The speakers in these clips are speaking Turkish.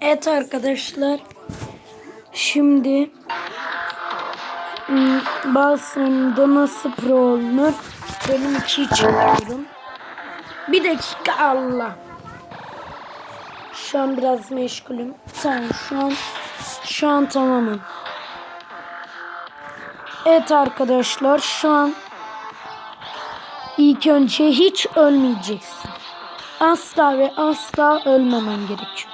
Evet arkadaşlar. Şimdi hmm, bazısında nasıl pro olunur? Benim iki çıkıyorum. Bir dakika Allah. Şu an biraz meşgulüm. Tamam şu an şu an tamamım. Evet arkadaşlar şu an ilk önce hiç ölmeyeceksin. Asla ve asla ölmemen gerekiyor.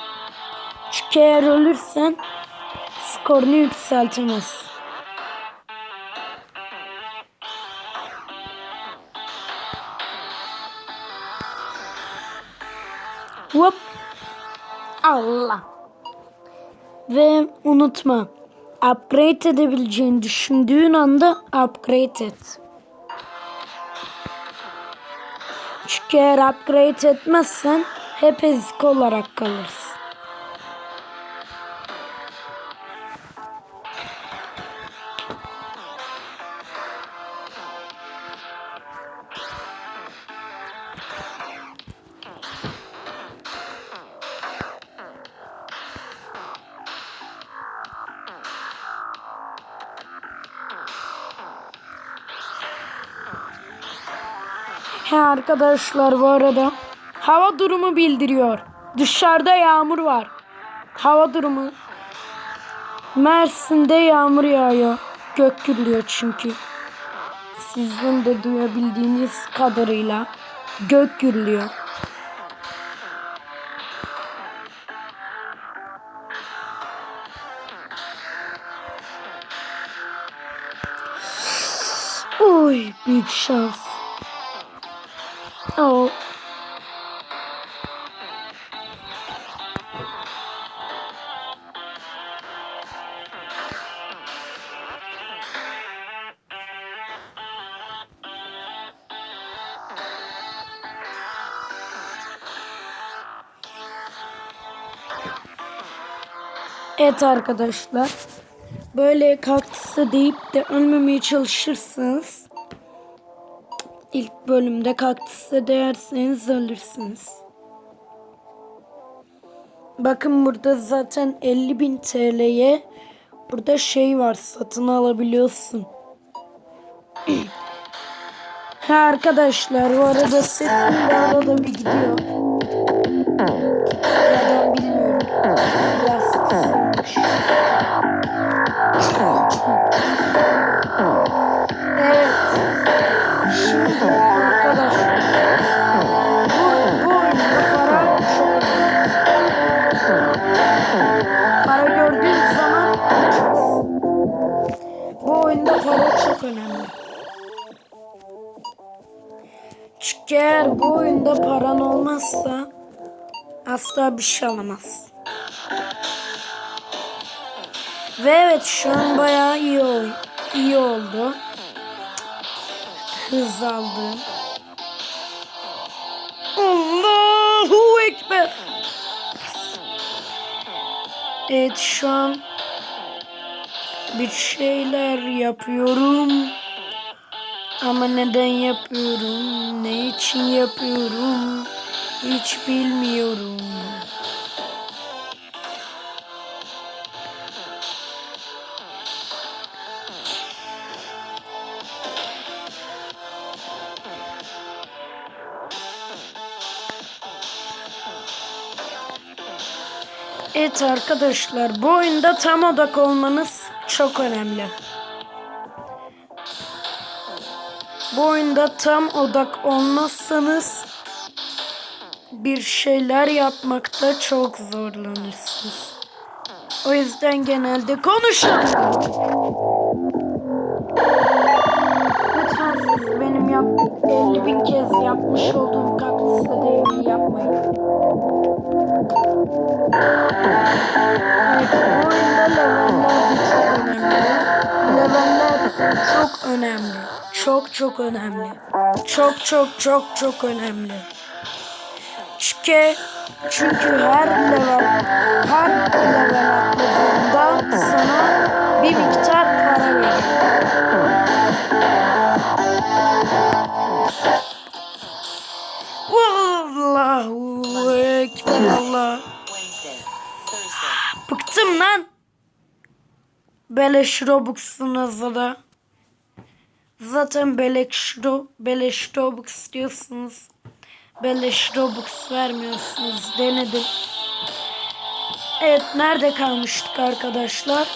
Çünkü eğer ölürsen skorunu yükseltemez. Hop. Allah. Ve unutma. Upgrade edebileceğini düşündüğün anda upgrade et. Çünkü eğer upgrade etmezsen hep ezik olarak kalırsın. Arkadaşlar bu arada hava durumu bildiriyor. Dışarıda yağmur var. Hava durumu. Mersin'de yağmur yağıyor. Gök gürlüyor çünkü. Sizin de duyabildiğiniz kadarıyla gök gürlüyor. Oy büyük şans. Oh. Evet arkadaşlar. Böyle kaktüse deyip de ölmemeye çalışırsınız. Bölümde kaktüse değerseniz ölürsünüz. Bakın burada zaten 50.000 TL'ye burada şey var satın alabiliyorsun. ha arkadaşlar bu arada sesim de arada bir gidiyor. Ben bilmiyorum. Biraz. Evet. Şimdi asla bir şey alamazsın. Ve evet şu an bayağı iyi, ol- iyi oldu. Hız aldım. Allahu Ekber. Evet şu an bir şeyler yapıyorum. Ama neden yapıyorum? Ne için yapıyorum? Hiç bilmiyorum. Evet arkadaşlar bu oyunda tam odak olmanız çok önemli. Bu oyunda tam odak olmazsanız bir şeyler yapmakta çok zorlanırsınız. O yüzden genelde konuşun. Lütfen siz benim yap 50 bin kez yapmış olduğum kaktüse devri yapmayın. Evet, bu oyunda leveller de çok önemli. Leveller çok önemli. Çok çok önemli. Çok çok çok çok önemli. Çünkü, çünkü her level, her level atladığında sana bir miktar para veriyor. Allahu Ekber Allah. Bıktım lan. Beleş Robux'un hazırda. Zaten beleş, ro beleş Robux diyorsunuz. Beleş Robux vermiyorsunuz. Denedim. Evet nerede kalmıştık arkadaşlar?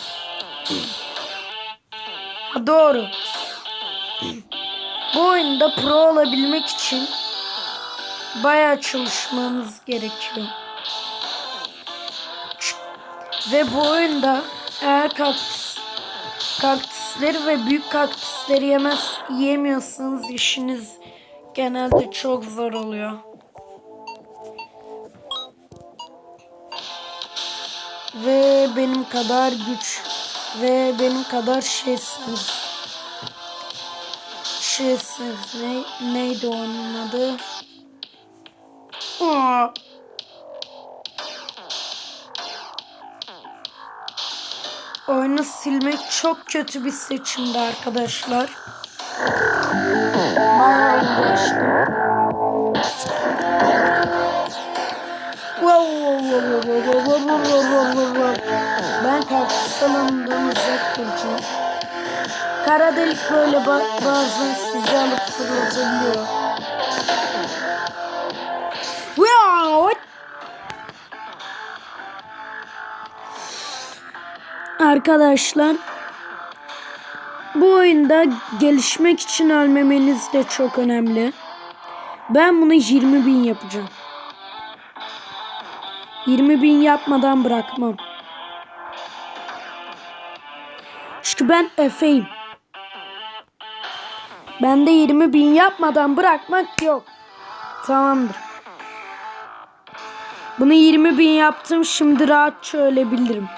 Ha, doğru. Bu oyunda pro olabilmek için bayağı çalışmanız gerekiyor. Ve bu oyunda eğer kaktüs, kaktüsleri ve büyük kaktüsleri yemez, yiyemiyorsanız işiniz genelde çok zor oluyor. Ve benim kadar güç ve benim kadar şeysiniz. Şeysiniz ne, neydi onun adı? Aa. Oyunu silmek çok kötü bir seçimdi arkadaşlar. Bayağı iyi geçti. Ben kaktüsten anladığım uzak duracağım. Kara delik böyle bak bazen sizi alıp fırlatabiliyor. Arkadaşlar bu oyunda gelişmek için ölmemeniz de çok önemli. Ben bunu 20 bin yapacağım. 20 bin yapmadan bırakmam. Çünkü ben Efe'yim. Ben de 20 bin yapmadan bırakmak yok. Tamamdır. Bunu 20 bin yaptım. Şimdi rahatça ölebilirim.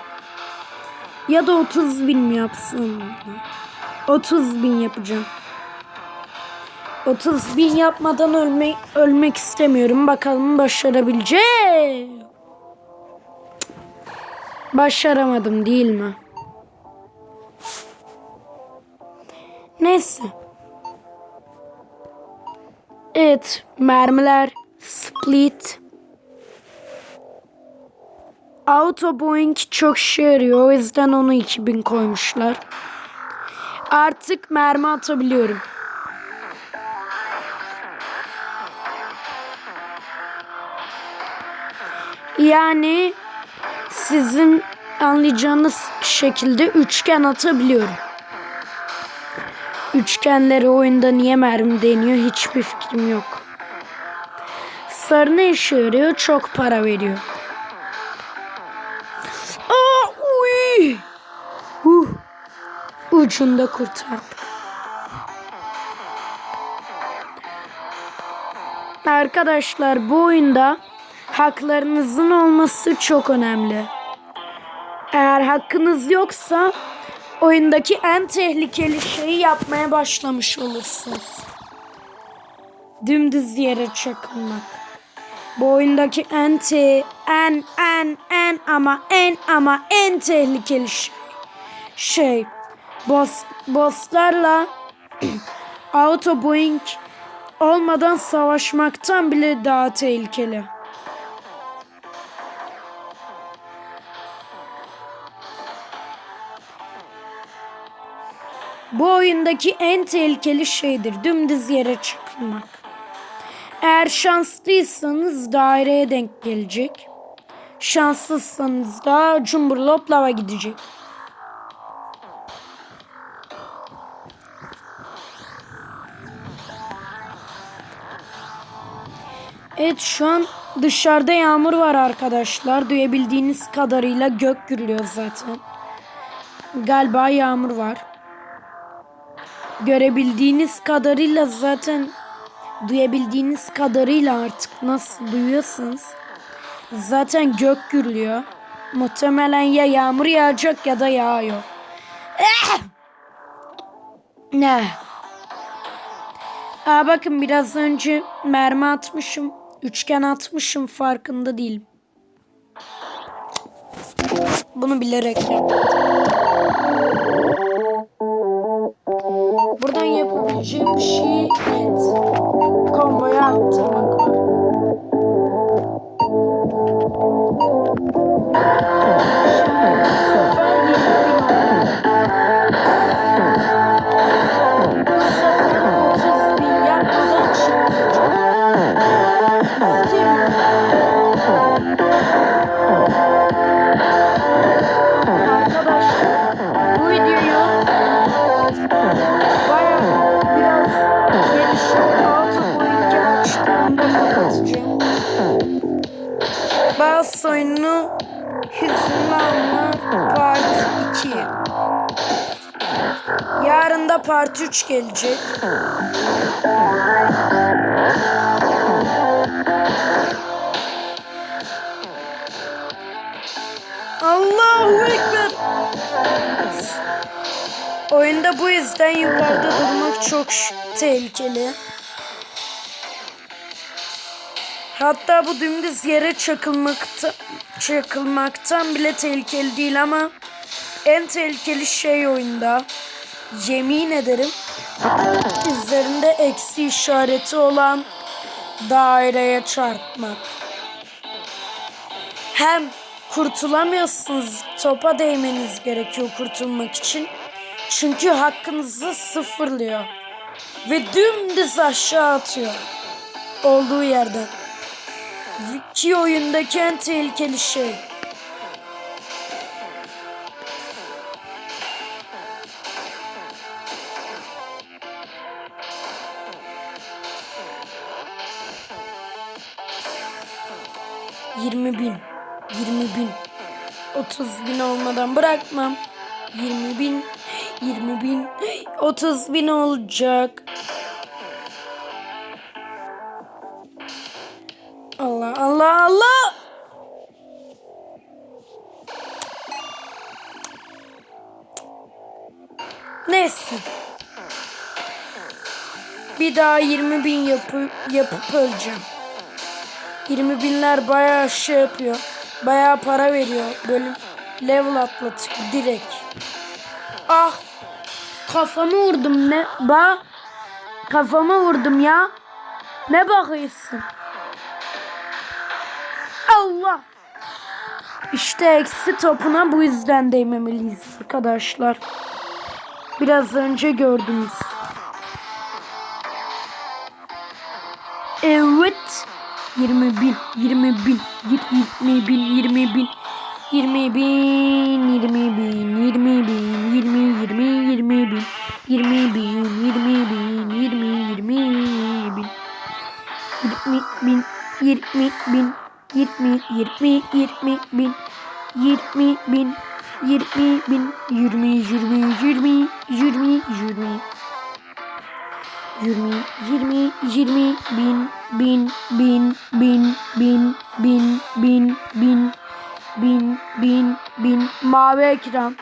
Ya da 30 bin mi yapsın? 30 bin yapacağım. 30 bin yapmadan ölme, ölmek istemiyorum. Bakalım başarabileceğim. Başaramadım değil mi? Neyse. Evet. Mermiler. Split. Auto Boeing çok işe yarıyor. O yüzden onu 2000 koymuşlar. Artık mermi atabiliyorum. Yani sizin anlayacağınız şekilde üçgen atabiliyorum. Üçgenleri oyunda niye mermi deniyor hiçbir fikrim yok. Sarı ne işe yarıyor? Çok para veriyor. Ucunda kurtardık. Arkadaşlar bu oyunda haklarınızın olması çok önemli. Eğer hakkınız yoksa oyundaki en tehlikeli şeyi yapmaya başlamış olursunuz. Dümdüz yere çakılmak. Bu oyundaki en te en en en ama en ama en tehlikeli şey. Şey boss bosslarla auto boing olmadan savaşmaktan bile daha tehlikeli. Bu oyundaki en tehlikeli şeydir. Dümdüz yere çıkmak. Eğer şanslıysanız daireye denk gelecek. Şanssızsanız da cumburlop gidecek. Evet şu an dışarıda yağmur var arkadaşlar. Duyabildiğiniz kadarıyla gök gürlüyor zaten. Galiba yağmur var. Görebildiğiniz kadarıyla zaten duyabildiğiniz kadarıyla artık nasıl duyuyorsunuz? Zaten gök gürlüyor. Muhtemelen ya yağmur yağacak ya da yağıyor. Eh! Ne? Aa bakın biraz önce mermi atmışım. Üçgen atmışım farkında değilim. Bunu bilerek. Buradan yapabileceğim bir şey evet. Komboyu arttırmak Part 3 gelecek. Allahu Ekber. Oyunda bu yüzden yukarıda durmak çok tehlikeli. Hatta bu dümdüz yere çakılmakta, çakılmaktan bile tehlikeli değil ama en tehlikeli şey oyunda yemin ederim üzerinde eksi işareti olan daireye çarpmak. Hem kurtulamıyorsunuz topa değmeniz gerekiyor kurtulmak için. Çünkü hakkınızı sıfırlıyor. Ve dümdüz aşağı atıyor. Olduğu yerden. Ki oyundaki en tehlikeli şey. Yirmi bin. Yirmi bin. Otuz bin olmadan bırakmam. Yirmi bin. Yirmi bin. Otuz bin olacak. Allah Allah Allah. Neyse. Bir daha 20 bin yapı, yapıp öleceğim. 20 binler bayağı şey yapıyor. Bayağı para veriyor. Bölüm level atlatıyor direkt. Ah. Kafamı vurdum ne? Ba. Kafamı vurdum ya. Ne bakıyorsun? Allah. İşte eksi topuna bu yüzden değmemeliyiz arkadaşlar. Biraz önce gördünüz. Evet. 20 bin, 20 bin, 20 bin, 20 bin, 20 bin, 20 bin, 20 bin, 20, 20, 20 bin, 20 bin, 20 bin, 20, 20 bin, 20 bin, 20 bin, 20, 20, 20 bin, 20 bin, 20 bin, 20, 20, 20, 20, 20. 20, 20, 20 bin, bin, bin, bin, bin, bin, bin, bin, bin, bin, bin, mavi ekran.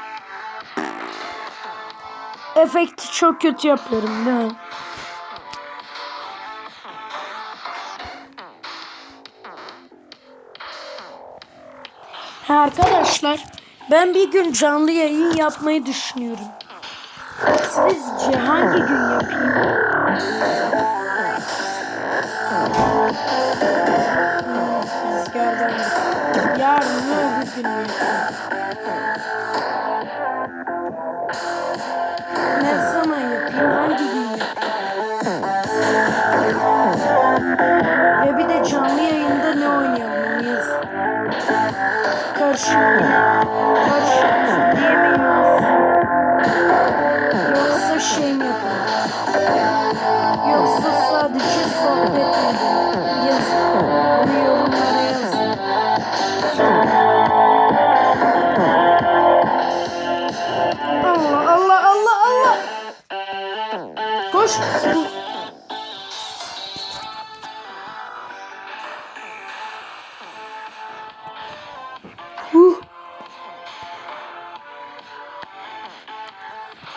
Efekti çok kötü yapıyorum değil mi? Arkadaşlar ben bir gün canlı yayın yapmayı düşünüyorum. Sizce hangi gün yapayım?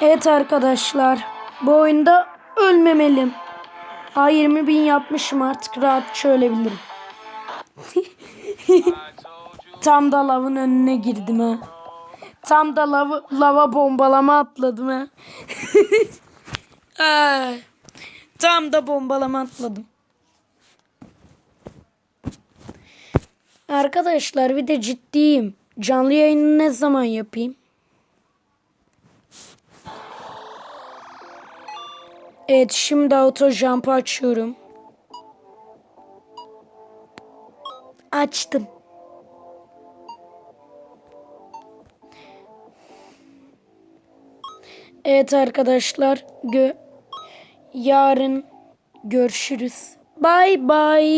Evet arkadaşlar. Bu oyunda ölmemeliyim. A20 bin yapmışım artık rahatça ölebilirim. Tam da lavın önüne girdim ha. Tam da lava, lava bombalama atladım ha. Tam da bombalama atladım. Arkadaşlar bir de ciddiyim. Canlı yayını ne zaman yapayım? Evet şimdi auto jump açıyorum. Açtım. Evet arkadaşlar gö yarın görüşürüz. Bye bye.